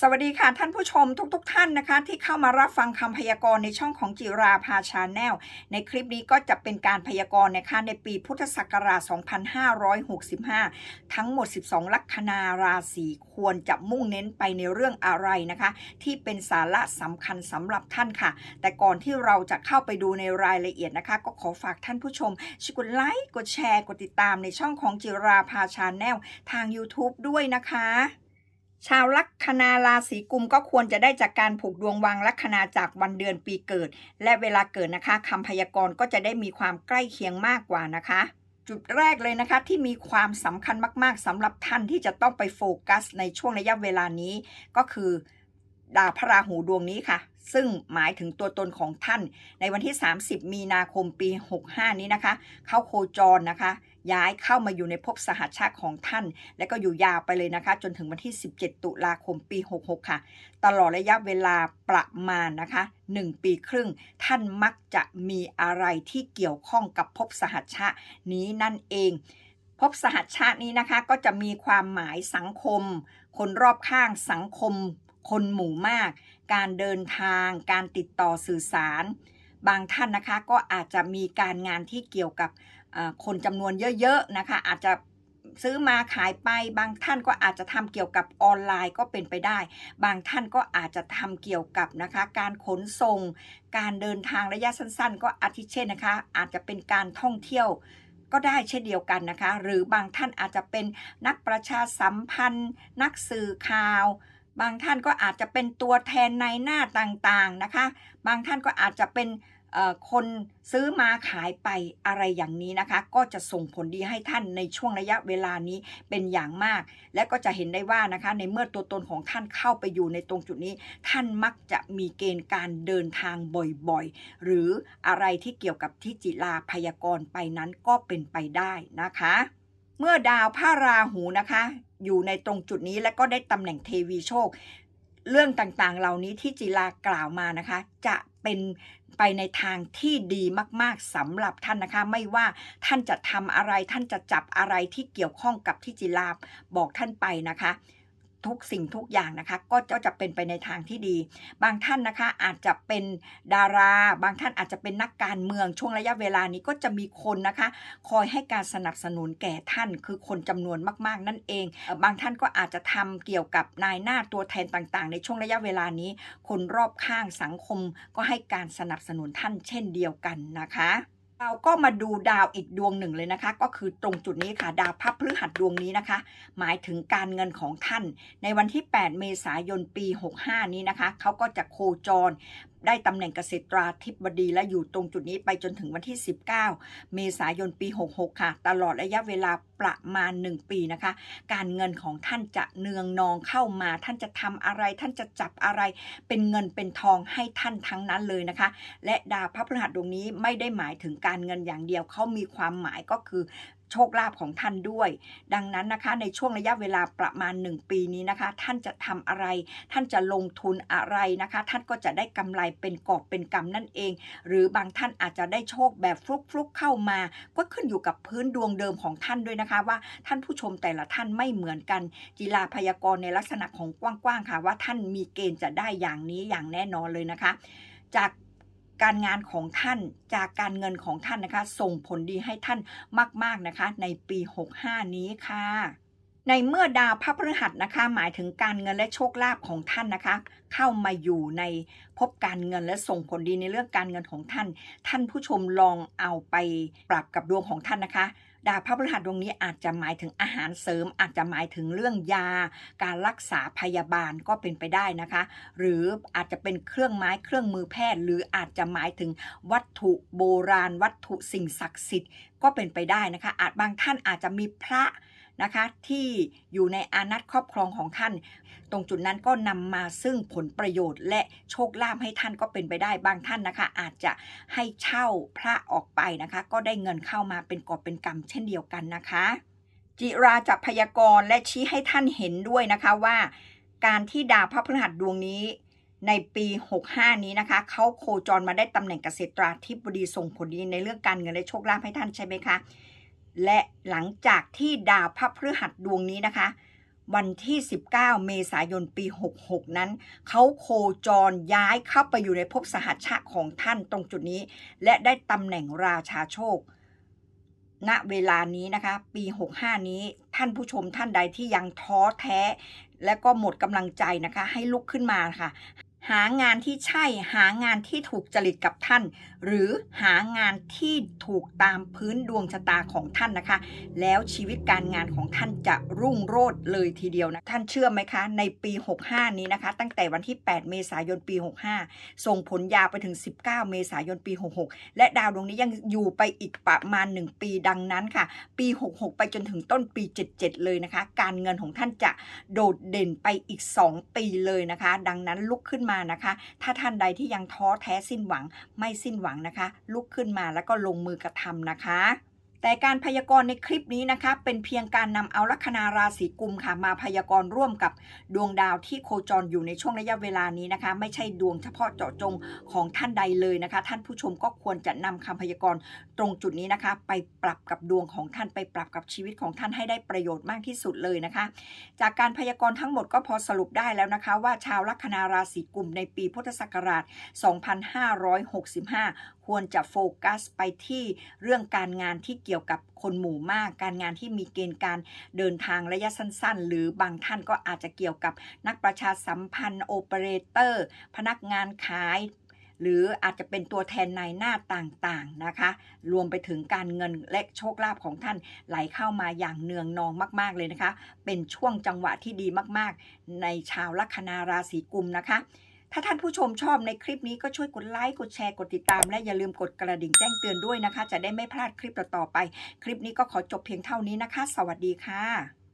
สวัสดีค่ะท่านผู้ชมทุกๆทท่านนะคะ ที่เข้ามารับฟังคำพยากรณ์ในช่องของจิราภาชาแนลในคลิปนี้ก็จะเป็นการพยากรณ์นะคะในปีพุทธศักราช 2565 ทั้งหมด 12 ลัคนาราศีควรจะมุ่งเน้นไปในเรื่องอะไรนะคะ ที่เป็นสาระสำคัญสำหรับท่านค่ะ แต่ก่อนที่เราจะเข้าไปดูในรายละเอียดนะคะ ก็ขอฝากท่านผู้ชมช่วยกดไลค์กดแชร์กดติดตามในช่องของจิราภาชาแนลทาง YouTube ด้วยนะคะ ชาวลัคนาราศีกุมก็ควรจะได้จากการผูกดวงวางลัคนาจากวันเดือนปีเกิด และเวลาเกิดนะคะคำพยากรณ์ก็จะได้มีความใกล้เคียงมากกว่านะคะ จุดแรกเลยนะคะที่มีความสำคัญมาก ๆสำหรับท่านที่จะต้องไปโฟกัสในช่วงระยะเวลานี้ ก็คือดาวพระราหูดวงนี้ค่ะ ซึ่งหมายถึงตัวตนของท่าน ในวันที่ 30 มีนาคมปี 65 นี้นะคะ เข้าโคจรนะคะ ย้ายเข้ามาอยู่ในภพสหัชชาติของท่าน และก็อยู่ยาวไปเลยนะคะ จนถึงวันที่ 17 ตุลาคมปี 66 ค่ะ ตลอดระยะเวลาประมาณนะคะ 1 ปีครึ่ง ท่านมักจะมีอะไรที่เกี่ยวข้องกับภพสหัชชาตินี้นั่นเองภพสหัชชาตินี้นะคะก็จะมีความหมายสังคม คนรอบข้างสังคม คนหมู่มาก การเดินทาง การติดต่อสื่อสาร บางท่านนะคะก็อาจจะมีการงานที่เกี่ยวกับคนจำนวนเยอะๆนะคะ อาจจะซื้อมาขายไป บางท่านก็อาจจะทำเกี่ยวกับออนไลน์ก็เป็นไปได้ บางท่านก็อาจจะทำเกี่ยวกับนะคะ การขนส่ง การเดินทางระยะสั้น ๆ ก็อาทิเช่นนะคะ อาจจะเป็นการท่องเที่ยวก็ได้เช่นเดียวกันนะคะ หรือบางท่านอาจจะเป็นนักประชาสัมพันธ์ นักสื่อข่าว บางท่านก็อาจจะเป็นตัวแทนในหน้าต่างๆนะคะ บางท่านก็อาจจะเป็นคนซื้อมาขายไปอะไรอย่างนี้นะคะ ก็จะส่งผลดีให้ท่านในช่วงระยะเวลานี้เป็นอย่างมาก และก็จะเห็นได้ว่านะคะ ในเมื่อตัวตนของท่านเข้าไปอยู่ในตรงจุดนี้ ท่านมักจะมีเกณฑ์การเดินทางบ่อยๆ หรืออะไรที่เกี่ยวกับที่จิลาพยากรณ์ไปนั้นก็เป็นไปได้นะคะ เมื่อดาวพระราหูนะคะ อยู่ในตรงจุดนี้และก็ได้ตำแหน่งเทวีโชค เรื่องต่างๆ เหล่านี้ที่จิลากล่าวมานะคะ จะเป็นไปในทางที่ดีมากๆสำหรับท่านนะคะ ไม่ว่าท่านจะทำอะไรท่านจะจับอะไรที่เกี่ยวข้องกับที่จิลาบอกท่านไปนะคะ ทุกสิ่งทุกอย่างนะคะ ก็จะเป็นไปในทางที่ดี บางท่านนะคะอาจจะเป็นดารา บางท่านอาจจะเป็นนักการเมืองช่วงระยะเวลานี้ก็จะมีคนนะคะ คอยให้การสนับสนุนแก่ท่านคือคนจำนวนมาก ๆ นั่นเอง บางท่านก็อาจจะทำเกี่ยวกับนายหน้าตัวแทนต่างๆ ในช่วงระยะเวลานี้ คนรอบข้างสังคมก็ให้การสนับสนุนท่านเช่นเดียวกันนะคะ เราก็มาดูดาวอีกดวงหนึ่งเลยนะคะ ก็คือตรงจุดนี้ค่ะ ดาวพระพฤหัสดวงนี้นะคะ หมายถึงการเงินของท่าน ในวันที่ 8 เมษายนปี 65 นี้นะคะเขาก็จะโคจรได้ตำแหน่งเกษตราธิบดีและอยู่ตรงจุดนี้ไปจนถึงวันที่ 19 เมษายนปี 66 ค่ะ ตลอดระยะเวลาประมาณ 1 ปีนะคะ การเงินของท่านจะเนืองนองเข้ามา ท่านจะทำอะไร ท่านจะจับอะไร เป็นเงินเป็นทองให้ท่านทั้งนั้นเลยนะคะ และดาวพระพฤหัสดวงนี้ไม่ได้หมายถึงการเงินอย่างเดียวเขามีความหมายก็คือโชคลาภของท่านด้วย ดังนั้นนะคะในช่วงระยะเวลาประมาณ 1 ปีนี้นะคะ ท่านจะทำอะไร ท่านจะลงทุนอะไรนะคะ ท่านก็จะได้กำไรเป็นกอบเป็นกำนั่นเอง หรือบางท่านอาจจะได้โชคแบบฟลุกๆเข้ามา ก็ขึ้นอยู่กับพื้นดวงเดิมของท่านด้วยนะคะ ว่าท่านผู้ชมแต่ละท่านไม่เหมือนกัน จีลาพยากรณ์ในลักษณะของกว้างๆค่ะว่าท่านมีเกณฑ์จะได้อย่างนี้อย่างแน่นอนเลยนะคะ จาก การงานของท่านจากการเงินของท่านนะคะ ส่งผลดีให้ท่านมาก ๆ นะคะ ในปี 65 นี้ค่ะ ในเมื่อดาวพระพฤหัสนะคะ หมายถึงการเงินและโชคลาภของท่านนะคะ เข้ามาอยู่ในพบการเงินและส่งผลดีในเรื่องการเงินของท่าน ท่านผู้ชมลองเอาไปปรับกับดวงของท่านนะคะ ดาวพระพฤหัสดวงนี้อาจจะหมายถึงอาหารเสริม อาจจะหมายถึงเรื่องยา การรักษาพยาบาลก็เป็นไปได้นะคะ หรืออาจจะเป็นเครื่องไม้เครื่องมือแพทย์ หรืออาจจะหมายถึงวัตถุโบราณ วัตถุสิ่งศักดิ์สิทธิ์ก็เป็นไปได้นะคะ อาจบางท่านอาจจะมีพระ นะคะ ที่อยู่ในอานัตครอบครองของท่าน ตรงจุดนั้นก็นำมาซึ่งผลประโยชน์ และโชคลาภให้ท่านก็เป็นไปได้บางท่านนะคะ อาจจะให้เช่าพระออกไปนะคะ ก็ได้เงินเข้ามาเป็นกอบเป็นกำเช่นเดียวกันนะคะ จิราจะพยากรณ์และชี้ให้ท่านเห็นด้วยนะคะว่า การที่ดาวพระพฤหัสดวงนี้ในปี 65 นี้นะคะ เขาโคจรมาได้ตำแหน่งเกษตราธิบดีส่งผลดีในเรื่องการเงินและโชคลาภให้ท่านใช่ไหมคะ และหลังจากที่ดาวพระพฤหัสดวงนี้นะคะ วันที่ 19 เมษายนปี 66 นั้น เขาโคจรย้ายเข้าไปอยู่ในภพสหัชชะของท่านตรงจุดนี้ และได้ตำแหน่งราชาโชค ณเวลานี้นะคะ ปี 65 นี้ท่านผู้ชมท่านใดที่ยังท้อแท้ และก็หมดกำลังใจนะคะ ให้ลุกขึ้นมาค่ะ หางานที่ใช่หางานที่ถูกจริตกับท่าน หรือหางานที่ถูกตามพื้นดวงชะตาของท่านนะคะ แล้วชีวิตการงานของท่านจะรุ่งโรจน์เลยทีเดียวนะท่านเชื่อไหมคะ ในปี 65 นี้นะคะ ตั้งแต่วันที่ 8 เมษายนปี 65 ส่งผลยาวไปถึง 19 เมษายนปี 66 และดาวดวงนี้ยังอยู่ไปอีกประมาณ 1 ปีดังนั้นค่ะ ปี 66 ไปจนถึงต้นปี 77 เลยนะคะ การเงินของท่านจะโดดเด่นไปอีก 2 ปีเลยนะคะ ดังนั้นลุกขึ้นมานะคะ ถ้าท่านใดที่ยังท้อแท้สิ้นหวังไม่สิ้นหวังนะคะ ลุกขึ้นมาแล้วก็ลงมือกระทำนะคะ แต่การพยากรณ์ในคลิปนี้นะคะ เป็นเพียงการนำเอาลัคนาราศีกุมค่ะ มาพยากรณ์ร่วมกับดวงดาวที่โคจรอยู่ในช่วงระยะเวลานี้นะคะ ไม่ใช่ดวงเฉพาะเจาะจงของท่านใดเลยนะคะ ท่านผู้ชมก็ควรจะนำคำพยากรณ์ตรงจุดนี้นะคะ ไปปรับกับดวงของท่านไปปรับกับชีวิตของท่านให้ได้ประโยชน์มากที่สุดเลยนะคะ จากการพยากรณ์ทั้งหมดก็พอสรุปได้แล้วนะคะ ว่าชาวลัคนาราศีกุมในปีพุทธศักราช 2565 ควรจะโฟกัสไปที่เรื่องการงานที่เกี่ยวกับคนหมู่มาก การงานที่มีเกณฑ์การเดินทางระยะสั้น ๆ หรือบางท่านก็อาจจะเกี่ยวกับนักประชาสัมพันธ์โอเปอเรเตอร์ พนักงานขายหรืออาจจะเป็นตัวแทนในหน้าต่างๆนะคะ รวมไปถึงการเงินและโชคลาภของท่านไหลเข้ามาอย่างเนืองนองมาก ๆเลยนะคะ เป็นช่วงจังหวะที่ดีมากๆ ในชาวลัคนาราศีกุมนะคะ ถ้าท่านผู้ชมชอบในคลิปนี้ก็ช่วยกดไลค์ กดแชร์ กดติดตาม และอย่าลืมกดกระดิ่งแจ้งเตือนด้วยนะคะ จะได้ไม่พลาดคลิปต่อๆไป คลิปนี้ก็ขอจบเพียงเท่านี้นะคะ สวัสดีค่ะ